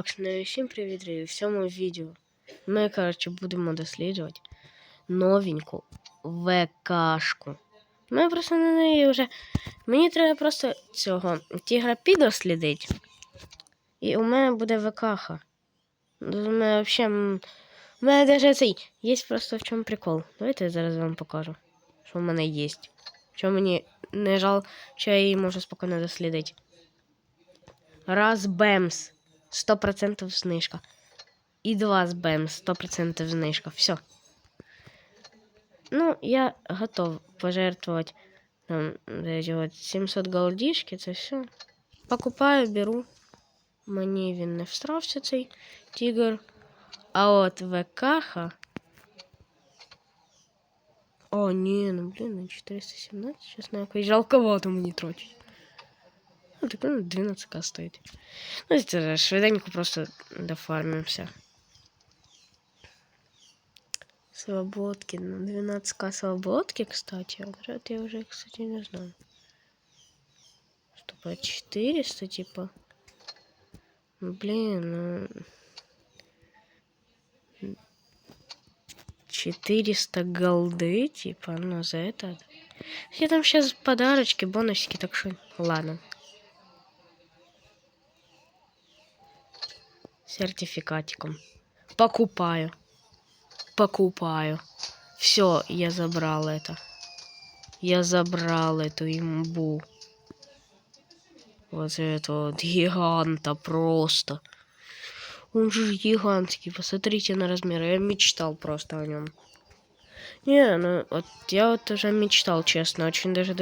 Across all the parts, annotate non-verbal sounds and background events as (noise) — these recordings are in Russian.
Так, ну, всім привіт, друзі. В цьому відео ми, коротше, будемо досліджувати новеньку ВКшку. Ми просто на неї вже. Мені треба просто цього тігра підослідити. І у мене буде ВКха. У мене взагалі. У мене даже цей. Є просто в чому прикол. Давайте я зараз вам покажу, що в мене є. Що мені не жал, що я її можу спокійно дослідити. Раз бемс. 100% знижка. І два з бемс. 100% знижка. Все. Ну, я готов пожертвовать там, эти вот 700 голдишки, це все. Покупаю, беру. Мені він не встрався цей тігр. А от ВКха. О, ні, ну блін, на 417, чесно, якось жалковато мені трачить. Ну, так, ну, 12к стоїть. Ну, это швиденько просто дофармимся. Свободки. Ну, 12к свободки, кстати. А вот я уже, кстати, не знаю. Что, по 400, типа? Ну, блин, ну... 400 голды, типа, ну, за это... Я там сейчас подарочки, бонусики, так что... Ладно. Сертификатиком. Покупаю. Покупаю. Все, я забрал это. Я забрал эту имбу. Вот это вот гиганта просто. Он же гигантский. Посмотрите на размеры. Я мечтал просто о нем. Не, ну вот я вот уже мечтал, честно. Очень даже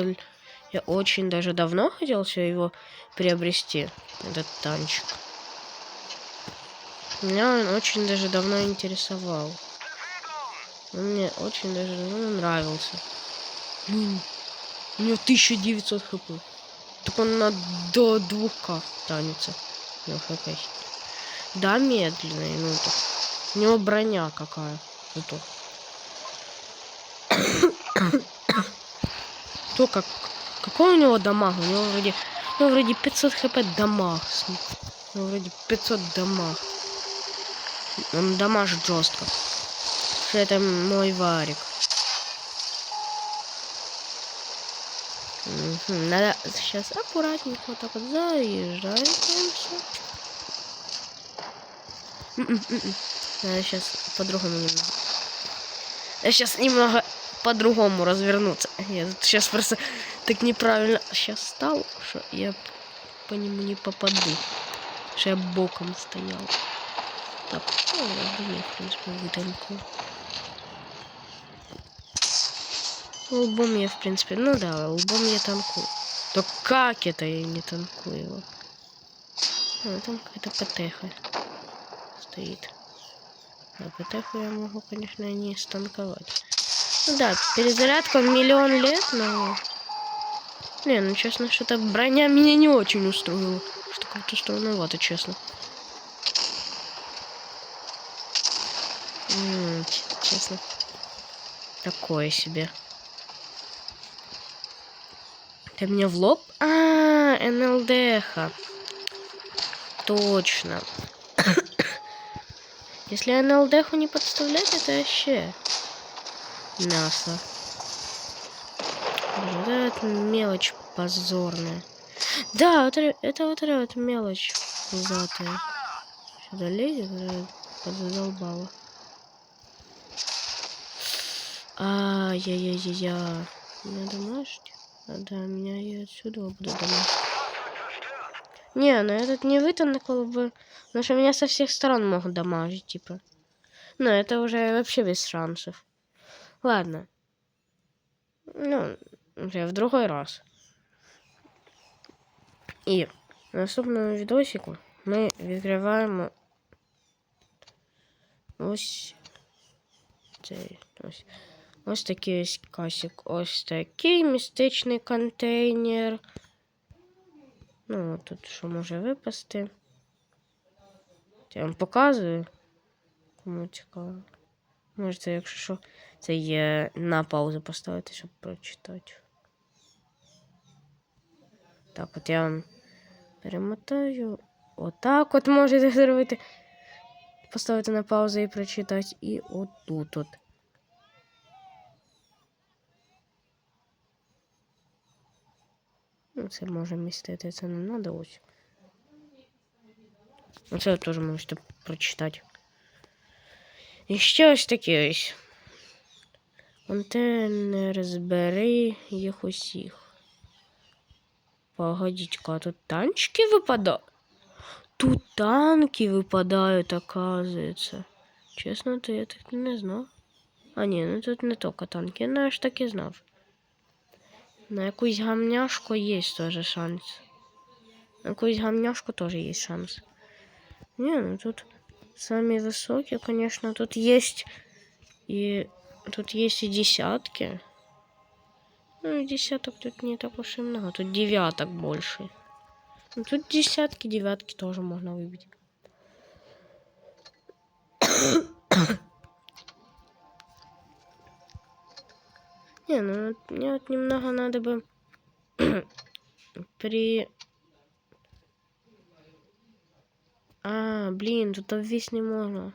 я очень даже давно хотел все его приобрести. Этот танчик. Меня он очень даже давно интересовал. Он мне очень даже давно нравился. Блин, у него 1900 хп. Так он на до 2к танется. Ну, хп. Да, медленный, ну так. У него броня какая. Ну то. (coughs) то как... Какой у него дамаг? У него вроде... Ну, вроде 500 хп дамаг. Ну, вроде 500 дамаг. Он дамажит жестко. Это мой варик. Надо сейчас аккуратненько вот так вот заезжаемся. Надо сейчас по-другому немного. Я сейчас немного по-другому развернуться. Я сейчас просто так неправильно сейчас стал, что я по нему не попаду. Что я боком стоял. Так, ну, я в принципе, вытанкую. Лбом я, в принципе, ну да, лбом я танкую. То как это я не танкую его? А, там какая-то ПТХ стоит. А ПТХ я могу, конечно, не станковать. Ну да, перезарядка миллион лет, но... Не, ну честно, что-то броня меня не очень устроила. Что как-то странновато, честно. Честно. Такое себе. Ты мне в лоб? А, НЛДХ. Точно. (coughs) Если НЛДХу не подставлять, это вообще мясо. Вот это мелочь позорная. Да, это, это вот эта вот мелочь пузатая. Сюда лезет, подзадолбала. Ай-яй-яй-яй. Меня домашить? А, да, меня и отсюда буду домашить. Не, ну этот не вытанкал бы. Потому что меня со всех сторон могут дамажить, типа. Но это уже вообще без шансов. Ладно. Ну, уже в другой раз. І в наступному відосику ми відкриваємо ось цей ось. Ось такий ось касик. Ось такий містичний контейнер. Ну, тут що може випасти. Я вам показую. Кому цікаво. Можете, якщо що, це є на паузу поставити, щоб прочитати. Так, от я вам перемотаю. отак от можете зробити. Поставити на паузу і прочитати. І отут от. Ну, це може містити, це не треба ось. Оце ви теж можете прочитати. І ще ось таке ось. Контейнер збери їх усіх. Погодіть-ка, тут танчики випадають? Тут танки випадають, оказується. Чесно, то я так не знав. А ні, ну тут не тільки танки, я навіть так і знав. На якусь гамняшку є теж шанс. На якусь гамняшку теж є шанс. Не, ну тут самые высокие, конечно, тут есть и тут есть и десятки. Ну, десяток тут не так уж и много, тут девяток больше. Ну, тут десятки, девятки тоже можно выбить. Не, ну мне вот немного надо бы (clears throat) при... А, блин, тут обвис не можно.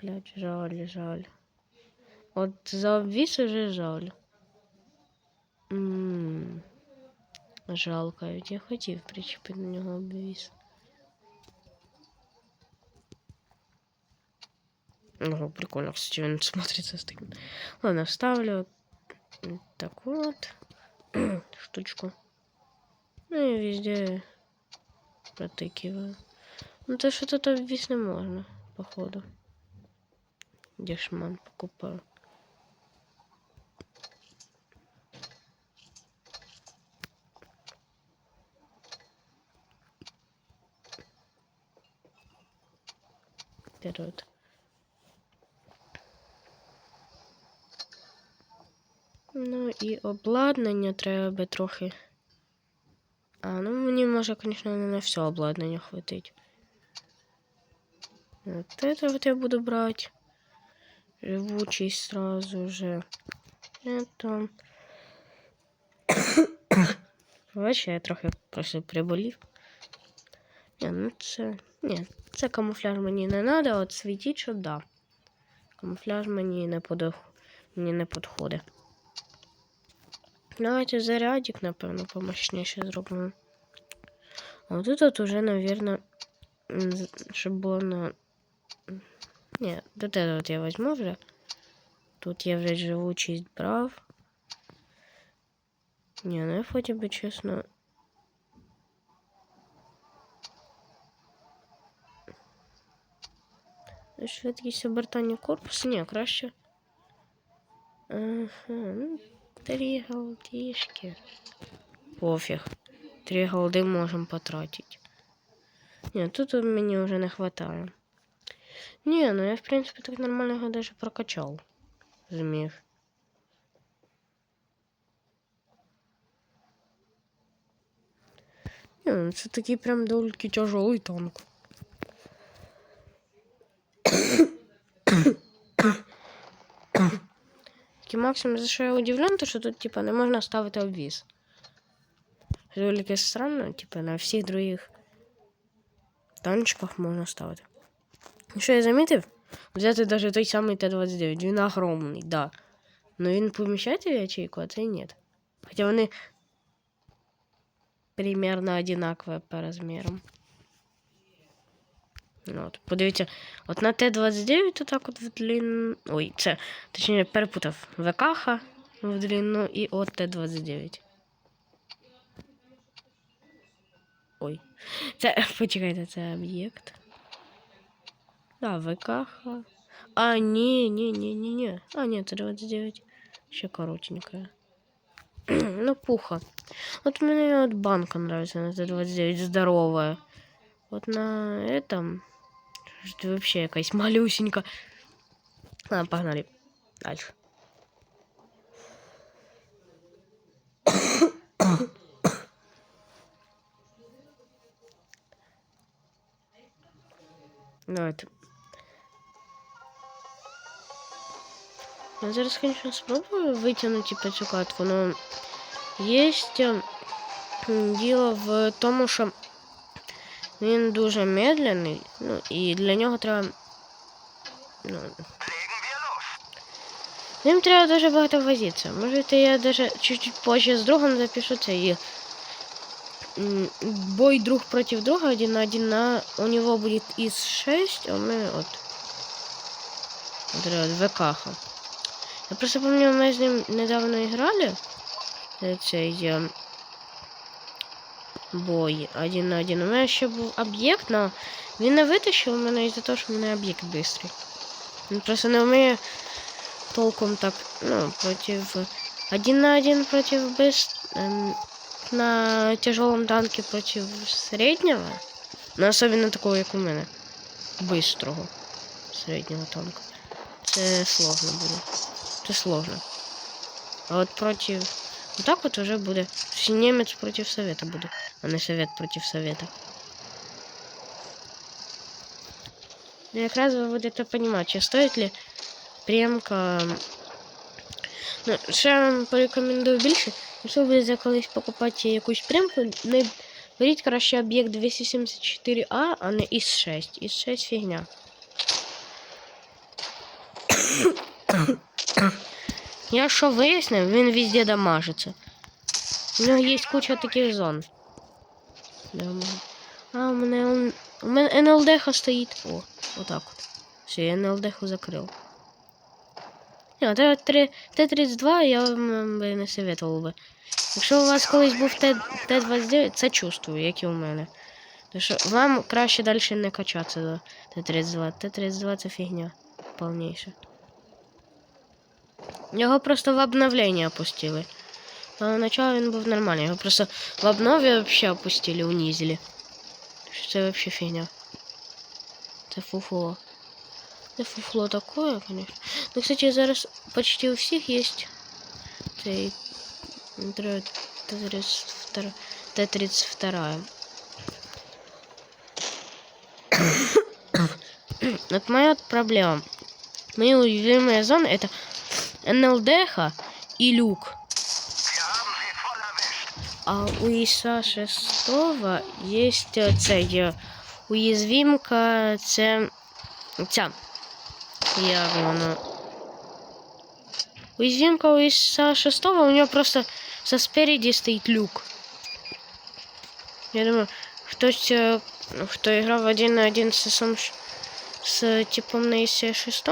Блять, жаль, жаль. Вот за обвис уже жаль. М, Жалко, ведь я хотів причепити на нього обвіс. Ого, прикольно, кстати, он смотрится таким. Ладно, вставлю так вот (clears throat) штучку. Ну и везде протыкиваю. Ну то что тут обвис не можно, походу. Дешман покупаю. Вперед. Ну і обладнання треба би трохи. А, ну мені може, звісно, не на все обладнання хватить. Вот это вот я буду брать. Живучий сразу же. Это. (coughs) Бачите, я трохи просто приболів. Ні, ну це. Ні, це камуфляж мені не треба, от світіть, щоб да. Камуфляж мені не подох... мені не підходить. Давайте зарядик, напевно, помощніше зробимо. А от тут уже, наверное, щоб було на. Ні, вот это вот я возьму вже. Тут я вже живучість брав. Ні, ну я хотя би чесно. Швидкість обертання корпусу? Ні, краще. Ага, ну, три голдишки. Пофіг. Три голди можем потратить. Ні, тут мені вже не хватає. Ні, ну я, в принципі, так нормально його даже прокачав. Зміг. Ні, ну це такий прям доволі тяжелий танк. Такий максимум, за що я удивлен, то що тут, типа, не можна ставити обвіз. Доволі странно, типа, на всіх других танчиках можна ставити. І Що я замітив? Взяти даже той самий Т-29. Він огромний, да. Но він поміщається в ячейку, а цей нет. Хоча вони примерно одинакові по розмірам. Ну, От, подивіться, от на Т-29 отак от в длину. Ой, це, точніше, перепутав ВКХ в длину і от Т-29. Ой. Це, (laughs) почекайте, це об'єкт. Да, ВКХ. А, ні, ні, ні, ні, ні. А, ні, це 29. Ще коротенькая. (clears throat) ну, пуха. Вот мне вот банка нравится на Т-29, здоровая. Вот на этом... что вообще якась малюсенька. Ладно, погнали. Дальше. Давайте. Я зараз, конечно, спробую витягнути типу, цю катку, но есть м, діло в тому, що Він дуже медленний, ну і для нього треба. Ну. Ним треба дуже багато возитися. Можете я даже чуть-чуть позже з другом запишу це і бой друг проти друга один на один на у него будет из 6, а это вот ВКХ. Я просто помню, мы с ним недавно играли. Цей е, бой один на один. У мене ще був об'єкт, але він не витащив мене із-за того, що в мене об'єкт швидкий. Він просто не вміє толком так, ну, против... Один на один против быс... эм, на тяжелом танке против среднего. Ну, особенно такого, як у мене. Быстрого середнього танка. Це сложно буде. Це сложно. А от против... Вот так вот уже буде. Чи Немець против Совета буде, а не Совет против Совета. Ну, якраз ви будете розуміти, чи стоїть ли прямка. Ну, ще я вам порекомендую більше. Якщо ви будете колись покупати якусь прямку, не беріть краще об'єкт 274А, а не із 6. Із 6 фігня. Я що вияснив, він везде дамажиться. У нього є куча таких зон. А, у мене, у мене НЛДХ стоїть. О, отак от. Все, я НЛДХ закрив. Ні, Т- три- Т-32 я вам би не советував би. Якщо у вас колись був Т- Т-29, це чувствую, як і у мене. Тому вам краще далі не качатися до Т-32. Т-32 це фігня повніша. Його просто в обновлення опустили. А начало він був нормальний. Його просто в обнові вообще опустили, унизили. Що це вообще фігня. Це фуфло. Це фуфло такое, конечно. Ну, кстати, зараз почти у всіх є цей Т-32. Т-32. Вот (coughs) моя вот проблема. Мои уязвимые зоны это НЛДХ и люк. Wir haben sie voll erwischt. А у Іса 6 є цей е, уязвімка, це ця. Як воно? Уязвимка у Іса 6 у нього просто со спереді стоїть люк. Я думаю, хтось, е, хто грав один на один з, сам, з типом на Іс 6,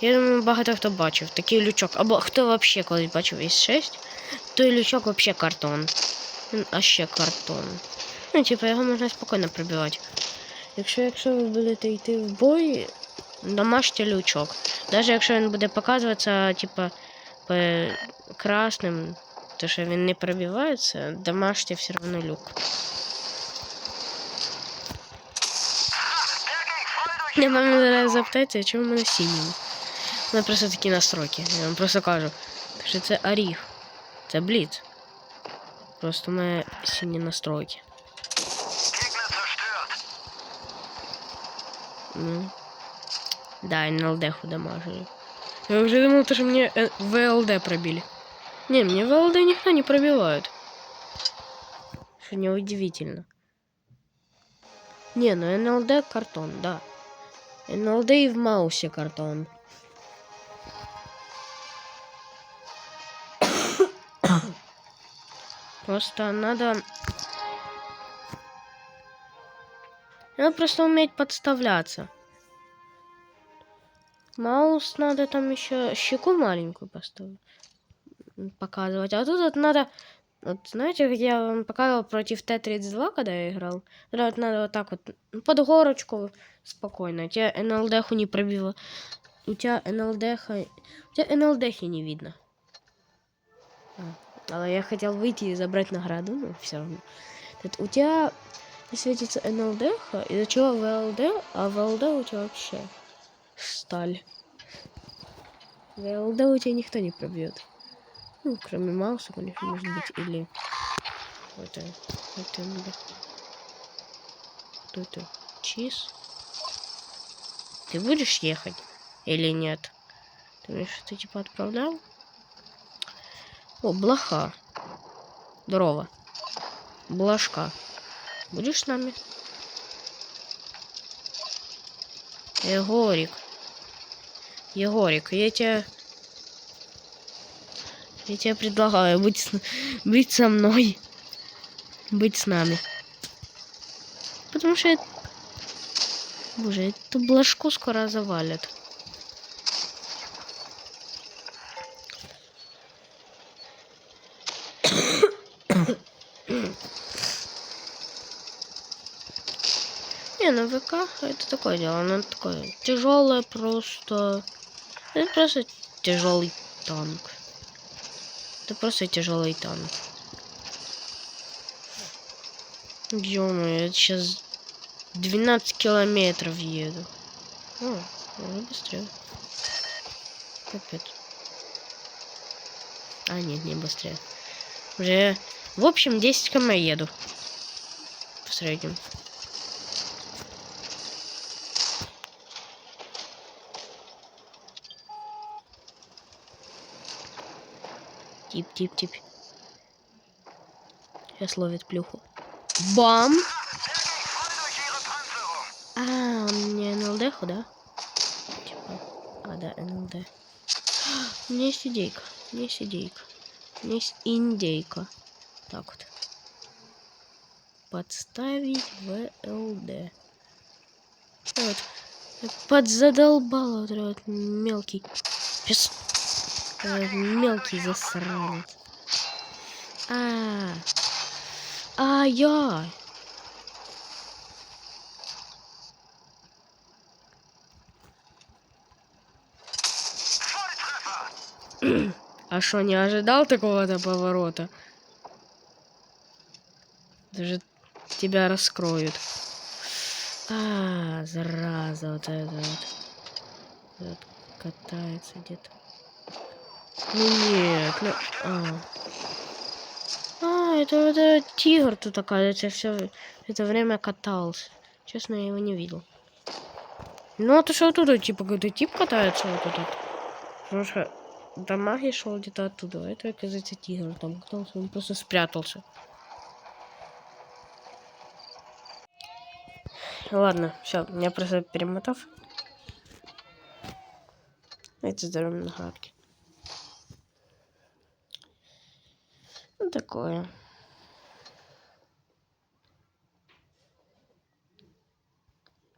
я думаю, багато хто бачив такий лючок. Або хто взагалі колись бачив Іс 6, той лючок взагалі картон. Він а ще картон. Ну, типу, його можна спокійно пробивати. Якщо, якщо ви будете йти в бой, домашній лючок. Навіть якщо він буде показуватися, по красним, то що він не пробивається, домашній все одно люк. Я вам зараз запитається, чому в мене синій? У мене просто такі настройки. Я вам просто кажу, що це оріг. Це бліц. Просто у мене сині настройки. Gegner zerstört. Ну. Да, НЛД дамажили. Я уже думал, то, что мне э, ВЛД пробили. Не, мне ВЛД никто не пробивает. Что неудивительно. Не, ну НЛД картон, да. НЛД и в Маусе картон. Просто надо... Надо просто уметь подставляться. Маус надо там еще щеку маленькую поставить. Показывать. А тут вот надо... Вот знаете, где я вам показывал против Т-32, когда я играл? Тогда вот надо вот так вот ну, под горочку спокойно. У тебя НЛДху не пробило. У тебя НЛДХ... У тебя НЛДхи не видно. А, але я хотел выйти и забрать награду, но все равно. Тут у тебя светится НЛДХ, из-за чего ВЛД, а ВЛД у тебя вообще сталь. ВЛД у тебя никто не пробьет. Ну, кроме Мауса, конечно, может быть, или... Это... Это... Кто это? Чиз? Ты будешь ехать или нет? Ты мне что-то типа отправлял? О, блоха. Здорово. Блашка. Будешь с нами? Егорик. Егорик, я тебя... Я тебе предлагаю быть, с... быть со мной. Быть с нами. Потому что... Боже, это блажку скоро завалят. ВК это такое дело, оно такое тяжелое просто. Это просто тяжелый танк. Это просто тяжелый танк. ё я сейчас 12 километров еду. О, уже быстрее. Капец. А, нет, не быстрее. Уже, в общем, 10 км еду. В среднем. Тип, тип, тип. Сейчас ловит плюху. Бам! А, у меня НЛД, да? Типа. А, да, НЛД. У меня есть идейка. У меня есть идейка. У меня есть индейка. Так вот. Подставить ВЛД. Вот. Подзадолбало вот вот мелкий. Пес... э, мелкий засранец. А. Ай-яй. Volltreffer. А что, не ожидал такого-то поворота? Даже тебя раскроют. А, зараза, вот это. Вот катается где-то. Ну нет, ну... А, а это вот этот тигр тут, оказывается, все это время катался. Честно, я его не видел. Ну, а то что тут, типа, какой-то тип катается вот этот? Потому что дамаги шел где-то оттуда. а Это, оказывается, тигр там катался, он просто спрятался. Ладно, все, я просто перемотав. Это здоровье на гадке. Такое.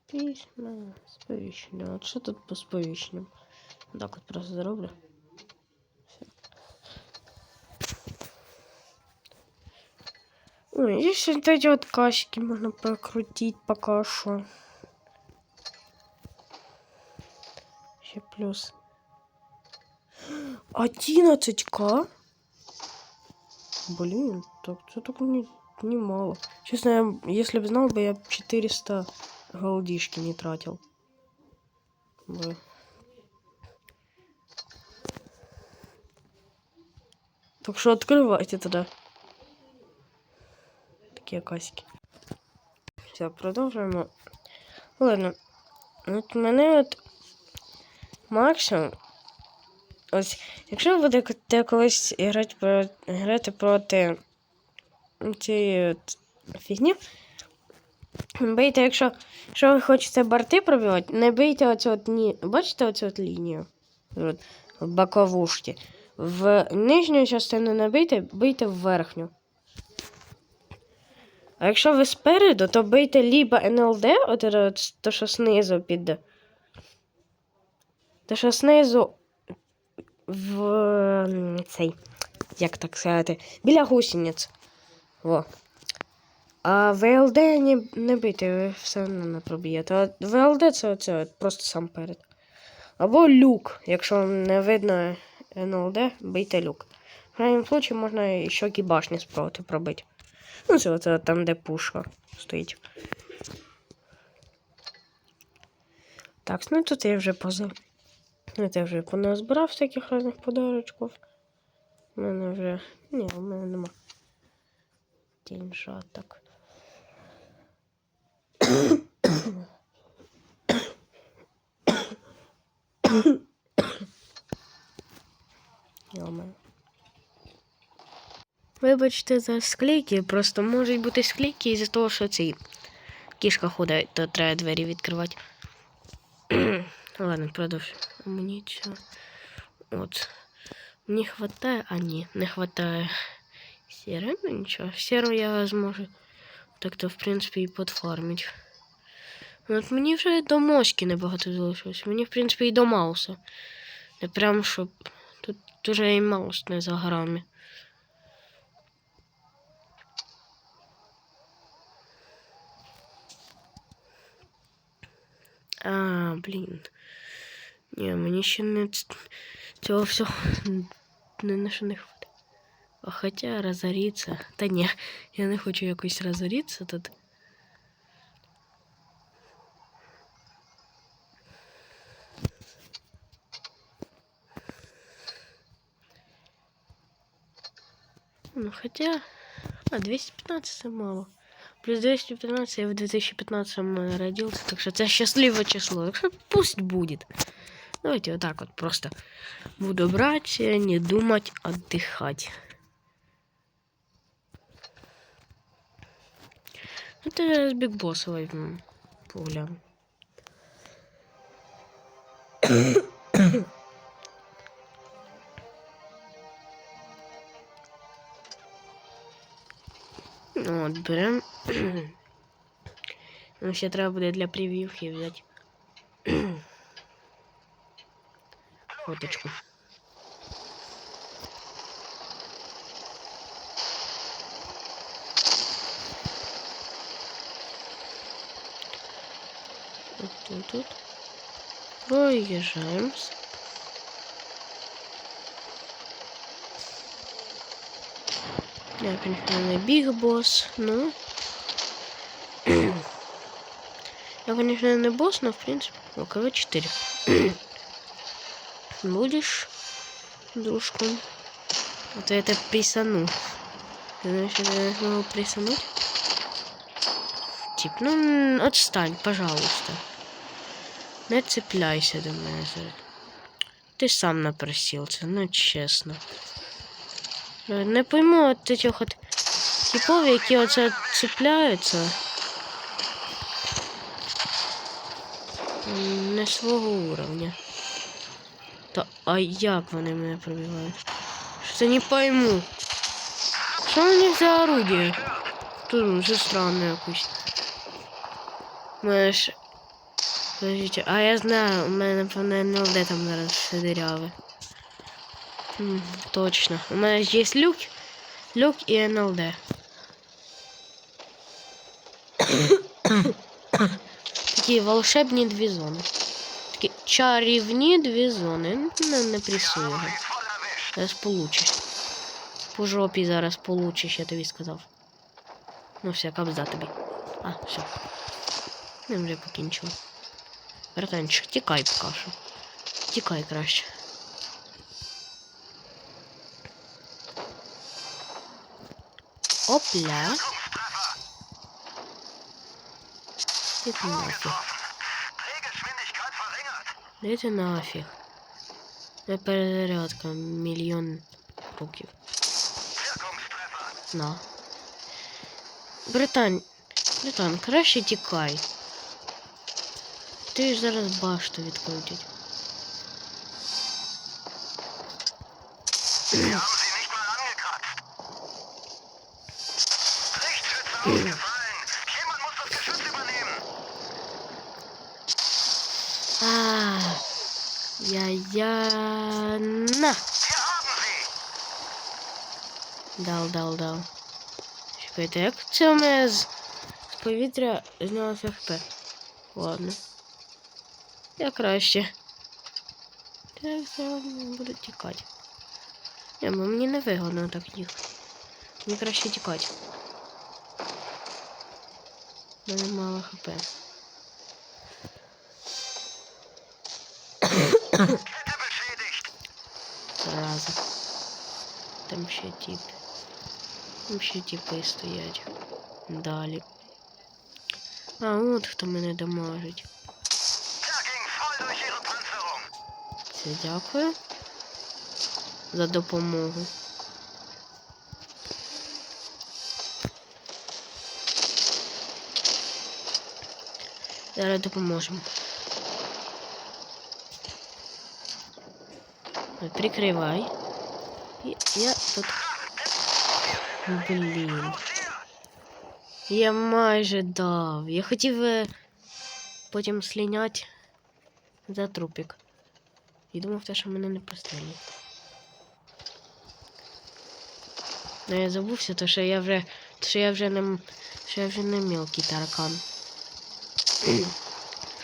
Письма, сповещення. От що тут по сповіщенням? Так от просто зроблю. Ой, здесь вот эти вот касики можно прокрутить пока что. Еще плюс. 11к? Блин, так это только не, немало. Честно, я, если бы знал бы, я б 400 голдишки не тратил. Бы. Так что открывайте тогда. Такие касики. Все, продовжуємо. Ладно. От мене от максимум. Ось, якщо ви будете колись грати, про, грати проти цієї фігні, бийте, якщо, якщо ви хочете борти пробивати, не бийте оцю от ні. Бачите оцю от лінію? От, в боковушці. В нижню частину не бийте, бийте в верхню. А якщо ви спереду, то бийте либо НЛД, от, то, що знизу під. То, що знизу в цей, як так сказати, біля гусениць. Во. А ВЛД не, не бийте, ви все одно не проб'єте. А ВЛД це оце просто сам перед. Або люк. Якщо не видно НЛД, бийте люк. В крайньому случае можна ще і башні спробувати пробити. Ну, це оце там, де пушка стоїть. Так, ну тут я вже поза. Ну, я вже поназбирав всяких різних подарочків. У мене вже. Ні, у мене нема. Деньжаток. Йома. Вибачте за склейки, просто можуть бути склейки із-за того, що цей кішка ходить, то треба двері відкривати. Ладно, продовжу. Амуніцію. От. Мені хватає. А ні, не хватає сіри. Ну нічого. Сіру я зможу. Так-то, в принципі, і подфармити. От мені вже до мошки небагато залишилось. Мені, в принципі, і до Мауса. Не прям щоб. Тут дуже і Маус не за горами. А, блін. Ні, мені ще не ц- цього всього не на що не хватить. А Хоча розоріться. Та ні, я не хочу якось розоріться тут. Ну, хотя... А, 215 это мало. Плюс 215 я в 2015 родился, так что это счастливое число. Так что пусть будет. Давайте вот так вот просто буду брать, э, не думать, отдыхать. Это с Биг Босса возьмем. Погуляем. Ну, От, берем. Ну, ще треба буде для прев'юхи взяти. (clears throat) Фоточку. Вот тут, тут. Проезжаем. (clears throat) Я, конечно, не Биг Босс, но... Я, конечно, не босс, но, в принципе, кого 4. (clears throat) Будешь дружком? А то я это присану. Ты знаешь, я смогу присануть? Тип, ну, отстань, пожалуйста. Не цепляйся до зараз. Ти сам напросився, ну чесно. Е, Не пойму от цих от типов, які оце цепляються. Не свого уровня. Та а як вони мене пробивають? Що не пойму. Що у них за орудие? Тут вже странно якось. У мене ж. Подождите, а я знаю, у мене, напевно, НЛД там зараз все диряве. М, Точно. У мене ж є люк, люк і НЛД. Такі волшебні дві зони. Такі чарівні дві зони. Не, не erwischt. Зараз получиш. По жопі зараз получиш, я тобі сказав. Ну все, кабзда тобі. А, все. Ми вже покінчили. Братанчик, тікай поки. Тікай краще. Опля. Іди нафіг. Getroffen. Drehgeschwindigkeit verringert. Іди нафіг. Не перезарядка мільйон років. Wirkungstreffer. На. Братан, братан, краще тікай. Ти ж зараз башту відкрутять. Wir Я на. Дал, дал, дал. Чекайте, як це у мене з, з повітря знялося ФП? Ладно. Я краще. Так, зараз буду тікати. Ні, бо мені не вигодно так їхати. Мені краще тікати. У мене мало ХП. Зараза. Там ще тип. Там ще типи стоять. Далі. А, от хто мене Panzerung. Все, дякую. За допомогу. Зараз допоможемо. Прикривай. І я тут. Блін. Я майже дав. Я хотів е, потім сліняти за трупик. І думав, те, що мене не прострелять. Ну я забувся, то що я вже. То що я вже не. м- Що я вже не мілкий таракан.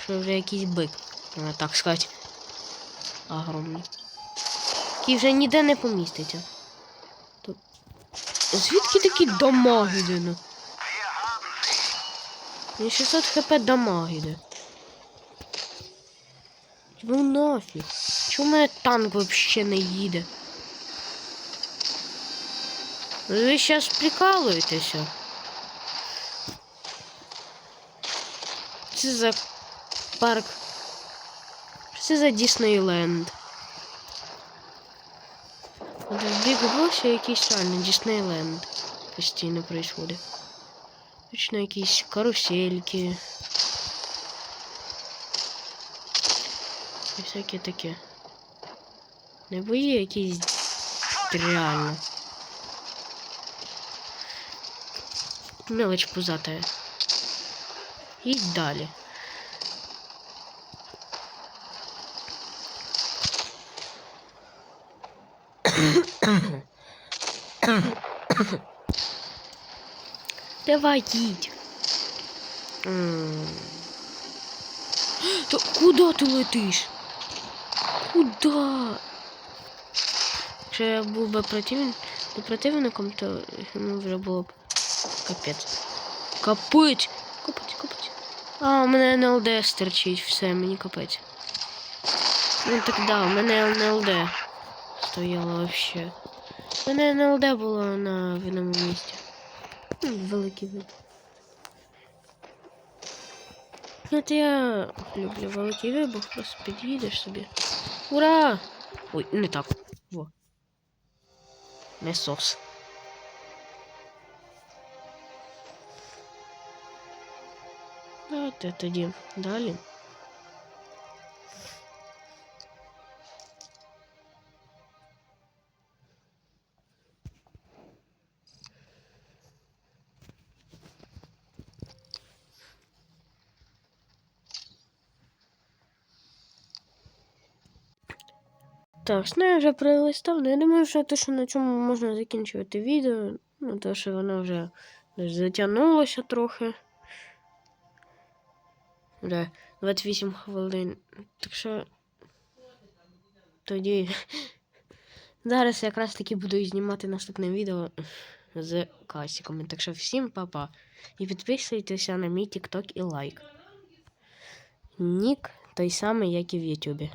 що я вже якийсь бик, можна так сказати. Огромний. Який вже ніде не поміститься. Тут. Звідки такі дамаги йде? ну? Мені 600 хп дамаг. Ну нафіг. Чому у мене танк вообще не їде? Ви зараз прикалуєтеся? Це за парк. Це за Діснейленд? В Босі якийсь реально Діснейленд постійно происходить. Точно якісь карусельки. І всяке таке. Не бої якісь реально. Мелочь пузатая. І далі. Давай їдь. Та куди ти летиш? Куда? Якщо я був би противен... противником, то йому вже було б капець. Капець! Капець, капець. А, у мене НЛД стерчить, все, мені капець. Ну так да, у мене НЛД стояло вообще. У мене НЛД було на видному місці. Ну, Великий вибух. От я люблю великий вибух, просто під'їдеш собі. Ура! Ой, не так. Во. Не сос. Давайте тоді далі. Так, ну я вже пролистав, ну я думаю, що те, що на цьому можна закінчувати відео. Ну, то, що воно вже затягнулося трохи. Вже 28 хвилин. Так що. Тоді. (laughs) Зараз якраз таки буду знімати наступне відео з кастиками. Так що всім па-па. І підписуйтеся на мій TikTok і лайк. Нік той самий, як і в Ютубі.